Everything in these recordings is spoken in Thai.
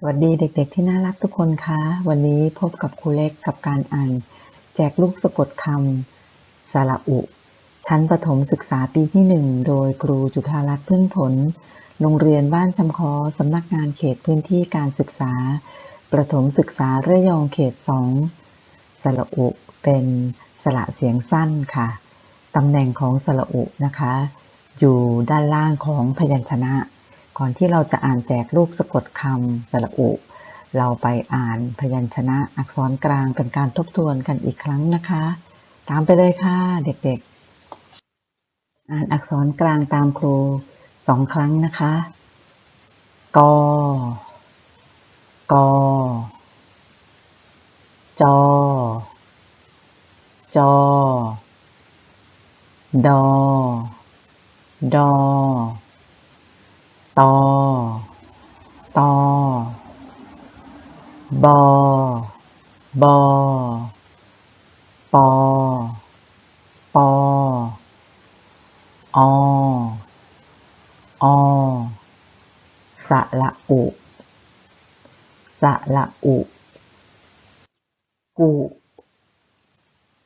สวัสดีเด็กๆที่น่ารักทุกคนคะ วันนี้พบกับครูเล็กกับการอ่าน แจกลูกสะกดคำสระอุ ชั้นประถมศึกษาปีที่หนึ่งโดยครูจุธารัตน์พึ่งผล โรงเรียนบ้านจำคอสำนักงานเขตพื้นที่การศึกษา ประถมศึกษาระยองเขตสองสระอุเป็นสระเสียงสั้นค่ะตำแหน่งของสระอุนะคะ อยู่ด้านล่างของพยัญชนะ ก่อนที่เราจะอ่านแจกลูกสะกดคำสระอุ เราไปอ่านพยัญชนะอักษรกลางเป็นการทบทวนกันอีกครั้งนะคะ ตามไปเลยค่ะเด็กๆ อ่านอักษรกลางตามครูสองครั้งนะคะ กกจจดด ตตบอ บอ ปอปออ สระอุ สระอุ กุ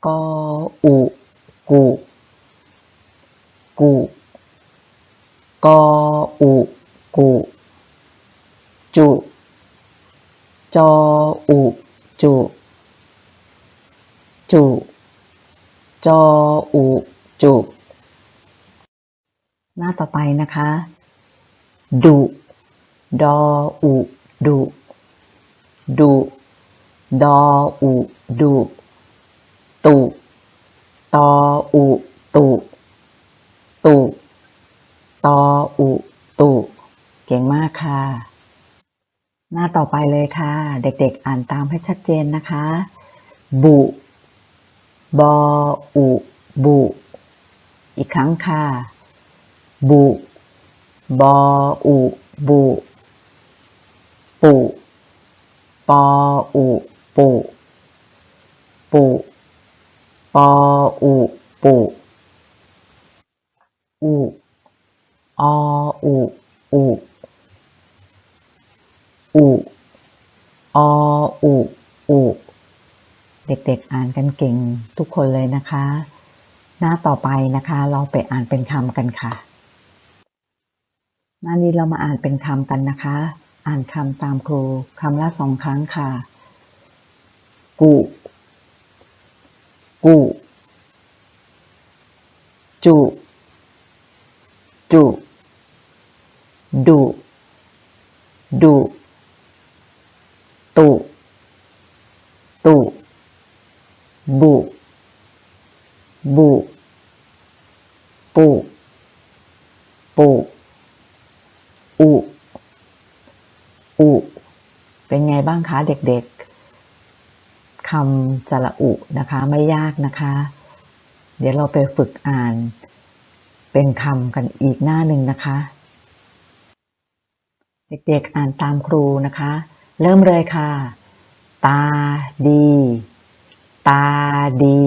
กออุ กุ กุกออุ กุ จุ จออุจุ จุ จออุจุ หน้าต่อไปนะคะ ดุ ดออุดุ ดุ ดออุดุ ตุ ตออุ ตุ เก่งมากค่ะ หน้าต่อไปเลยค่ะ เด็กๆ อ่านตามให้ชัดเจนนะคะ บุ บอ อุ บุ อีกครั้งค่ะ บุ บอ อุ บุ ปุ ปอ อุ ปุ ปุ ปอ อุ ปุ อุอุ อุ อุออุอุเด็กๆอ่านกันเก่งทุกคนเลยนะคะ หน้าต่อไปนะคะเราไปอ่านเป็นคำกันค่ะ หน้านี้เรามาอ่านเป็นคำกันนะคะ อ่านคำตามครูคำละสองครั้งค่ะ กุ กุ จุ จุ ดุ ดุ ตุตุบุบุปุปุอุอุเป็นไงบ้างคะเด็กๆคำสระอุนะคะไม่ยากนะคะ เดี๋ยวเราไปฝึกอ่าน เป็นคำกันอีกหน้าหนึ่งนะคะ เด็กๆอ่านตามครูนะคะ เริ่มเลยค่ะ ตาดี ตาดี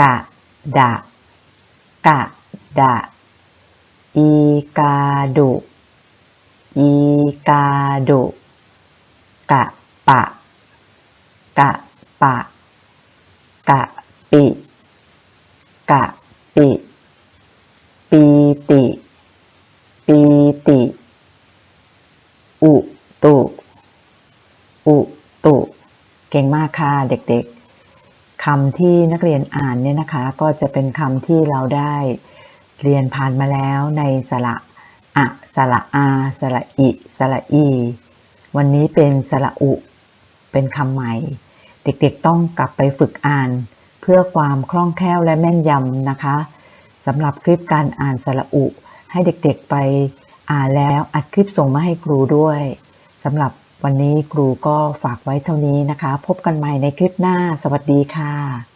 กะ ดะ กะ ดะ อีกาดุ อีกาดุ กะปะ กะปะ กะปิ กะปิ ปีติ อุตุ อุตุ เก่งมากค่ะเด็กๆคำที่นักเรียนอ่านเนี่ยนะคะ ก็จะเป็นคำที่เราได้เรียนผ่านมาแล้วในสระอะสระอาสระอิสระอี วันนี้เป็นสระอุ เป็นคำใหม่ เด็กๆต้องกลับไปฝึกอ่าน เพื่อความคล่องแคล่วและแม่นยำนะคะสำหรับคลิปการอ่านสระอุ ให้เด็กๆไปอ่านแล้วอัดคลิปส่งมาให้ครูด้วยสำหรับ วันนี้ครูก็ฝากไว้เท่านี้นะคะ พบกันใหม่ในคลิปหน้า สวัสดีค่ะ